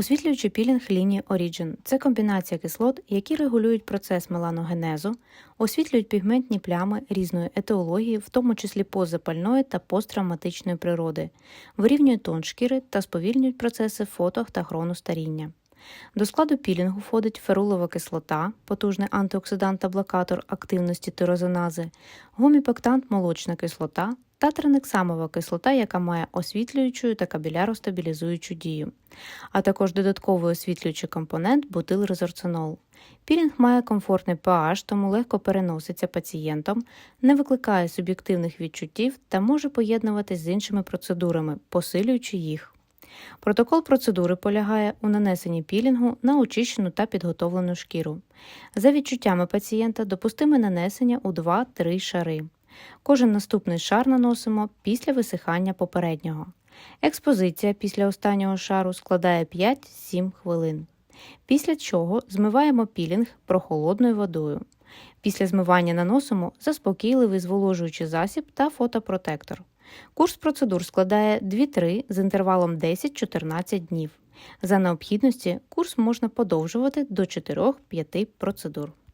Освітлюючий пілінг лінії Origin – це комбінація кислот, які регулюють процес меланогенезу, освітлюють пігментні плями різної етеології, в тому числі позапальної та посттравматичної природи, вирівнюють тон шкіри та сповільнюють процеси фото та хрону старіння. До складу пілінгу входить ферулова кислота, потужний антиоксидант та блокатор активності тирозинази, гуміпектант молочна кислота та тринексамова кислота, яка має освітлюючу та кабіляростабілізуючу дію, а також додатковий освітлюючий компонент бутилрезорцинол. Пілінг має комфортний pH, тому легко переноситься пацієнтом, не викликає суб'єктивних відчуттів та може поєднуватись з іншими процедурами, посилюючи їх. Протокол процедури полягає у нанесенні пілінгу на очищену та підготовлену шкіру. За відчуттями пацієнта допустиме нанесення у 2-3 шари. Кожен наступний шар наносимо після висихання попереднього. Експозиція після останнього шару складає 5-7 хвилин. Після чого змиваємо пілінг прохолодною водою. Після змивання наносимо заспокійливий зволожуючий засіб та фотопротектор. Курс процедур складає 2-3 з інтервалом 10-14 днів. За необхідності курс можна подовжувати до 4-5 процедур.